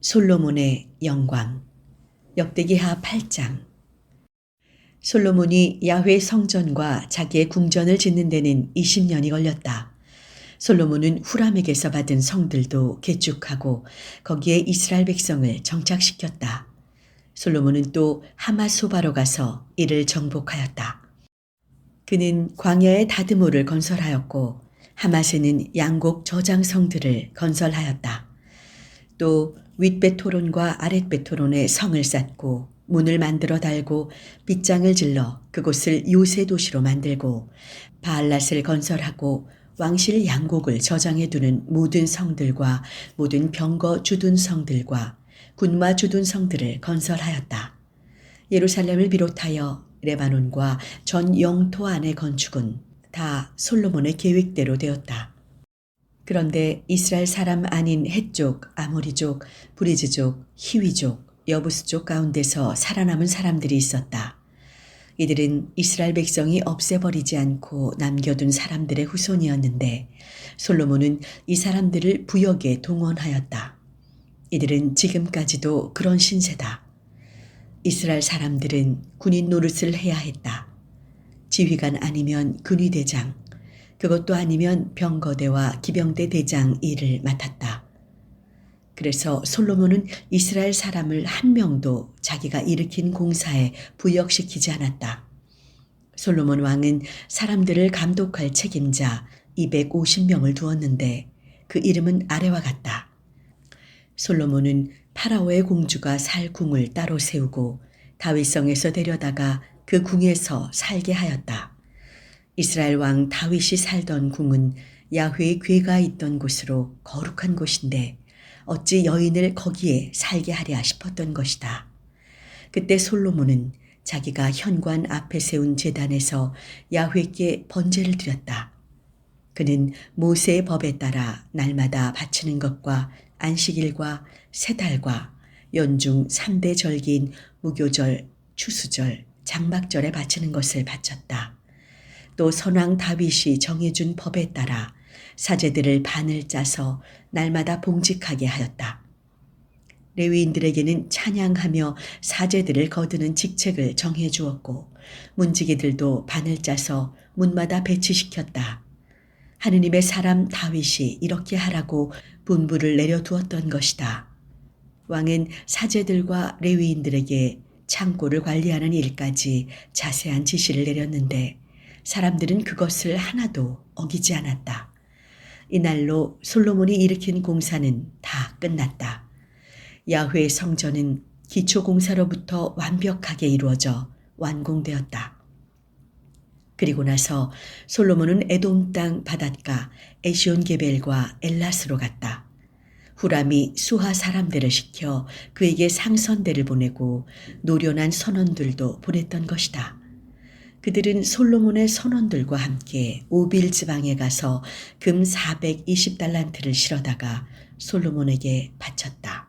솔로몬의 영광 역대기하 8장 솔로몬이 야훼 성전과 자기의 궁전을 짓는 데는 20년이 걸렸다. 솔로몬은 후람에게서 받은 성들도 개축하고 거기에 이스라엘 백성을 정착시켰다. 솔로몬은 또 하마소바로 가서 이를 정복하였다. 그는 광야의 다드모를 건설하였고 하마스는 양곡 저장성들을 건설하였다. 또 윗베토론과 아랫베토론에 성을 쌓고 문을 만들어 달고 빗장을 질러 그곳을 요새 도시로 만들고 바알랏을 건설하고 왕실 양곡을 저장해 두는 모든 성들과 모든 병거 주둔 성들과 군마 주둔 성들을 건설하였다. 예루살렘을 비롯하여 레바논과 전 영토 안의 건축은 다 솔로몬의 계획대로 되었다. 그런데 이스라엘 사람 아닌 헷족, 아모리족, 브리즈족, 히위족, 여부스족 가운데서 살아남은 사람들이 있었다. 이들은 이스라엘 백성이 없애버리지 않고 남겨둔 사람들의 후손이었는데 솔로몬은 이 사람들을 부역에 동원하였다. 이들은 지금까지도 그런 신세다. 이스라엘 사람들은 군인 노릇을 해야 했다. 지휘관 아니면 군의대장, 그것도 아니면 병거대와 기병대 대장 일을 맡았다. 그래서 솔로몬은 이스라엘 사람을 한 명도 자기가 일으킨 공사에 부역시키지 않았다. 솔로몬 왕은 사람들을 감독할 책임자 250명을 두었는데 그 이름은 아래와 같다. 솔로몬은 파라오의 공주가 살 궁을 따로 세우고 다윗성에서 데려다가 그 궁에서 살게 하였다. 이스라엘 왕 다윗이 살던 궁은 야훼의 괴가 있던 곳으로 거룩한 곳인데 어찌 여인을 거기에 살게 하랴 싶었던 것이다. 그때 솔로몬은 자기가 현관 앞에 세운 제단에서 야훼께 번제를 드렸다. 그는 모세의 법에 따라 날마다 바치는 것과 안식일과 세 달과 연중 3대 절기인 무교절, 추수절, 장막절에 바치는 것을 바쳤다. 또 선왕 다윗이 정해준 법에 따라 사제들을 반을 짜서 날마다 봉직하게 하였다. 레위인들에게는 찬양하며 사제들을 거두는 직책을 정해 주었고 문지기들도 반을 짜서 문마다 배치시켰다. 하느님의 사람 다윗이 이렇게 하라고 분부를 내려두었던 것이다. 왕은 사제들과 레위인들에게 창고를 관리하는 일까지 자세한 지시를 내렸는데 사람들은 그것을 하나도 어기지 않았다. 이날로 솔로몬이 일으킨 공사는 다 끝났다. 야훼 성전은 기초 공사로부터 완벽하게 이루어져 완공되었다. 그리고 나서 솔로몬은 에돔 땅 바닷가 에시온 게벨과 엘라스로 갔다. 후람이 수하 사람들을 시켜 그에게 상선대를 보내고 노련한 선원들도 보냈던 것이다. 그들은 솔로몬의 선원들과 함께 오빌 지방에 가서 금 420달란트를 실어다가 솔로몬에게 바쳤다.